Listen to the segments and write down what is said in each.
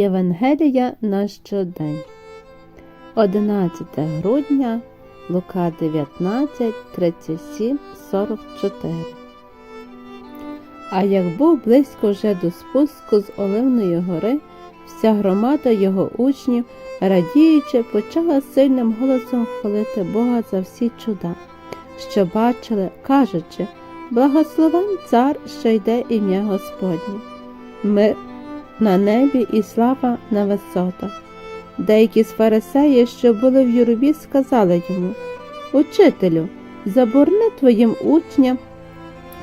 Євангелія на щодень. 11 грудня, Лука 19, 37, 44. А як був близько вже до спуску з Оливної гори, вся громада його учнів, радіючи, почала сильним голосом хвалити Бога за всі чуда, що бачили, кажучи, благословен цар, що йде ім'я Господнє. Мир на небі і слава на висотах. Деякі з фарисеїв, що були в юрбі, сказали йому Учителю, заборни твоїм учням.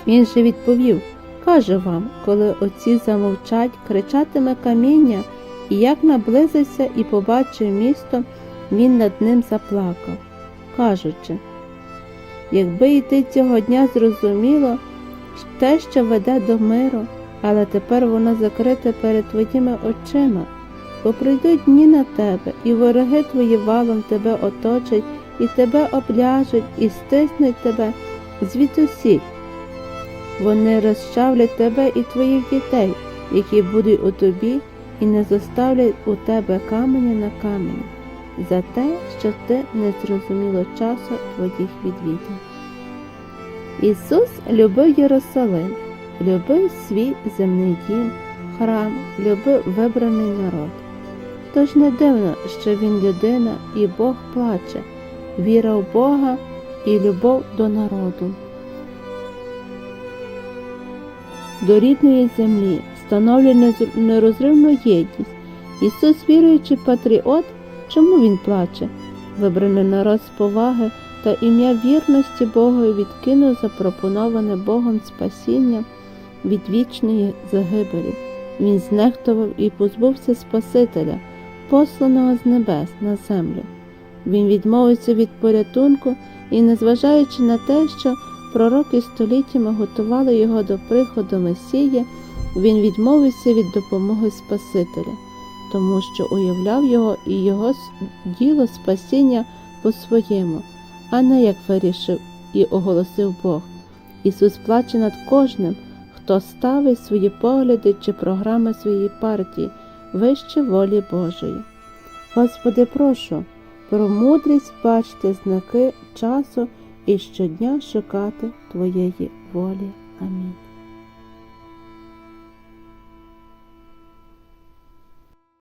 Він же відповів Кажу вам, коли оці замовчать, кричатиме каміння, і як наблизився і побачив місто, він над ним заплакав, кажучи, якби і ти цього дня зрозуміло те, що веде до миру, але тепер воно закрите перед твоїми очима, бо прийдуть дні на тебе, і вороги твої валом тебе оточать, і тебе обляжуть, і стиснуть тебе звідусіль. Вони розчавлять тебе і твоїх дітей, які будуть у тобі, і не зоставлять у тебе каменя на камені, за те, що ти не зрозуміло часу твоїх відвідин. Ісус любив Єрусалим, любив свій земний дім, храм, любив вибраний народ. Тож не дивно, що він людина і Бог плаче, віра в Бога і любов до народу. До рідної землі встановлює нерозривну єдність. Ісус, віруючий патріот, чому Він плаче? Вибраний народ з поваги та ім'я вірності Богу відкинув запропоноване Богом спасіння від вічної загибелі. Він знехтував і позбувся Спасителя, посланого з небес на землю. Він відмовився від порятунку і, незважаючи на те, що пророки століттями готували його до приходу Месії, він відмовився від допомоги Спасителя, тому що уявляв його і його діло спасіння по-своєму, а не як вирішив і оголосив Бог. Ісус плаче над кожним, хто ставить свої погляди чи програми своєї партії вище волі Божої. Господи, прошу про мудрість бачити знаки часу і щодня шукати Твоєї волі. Амінь.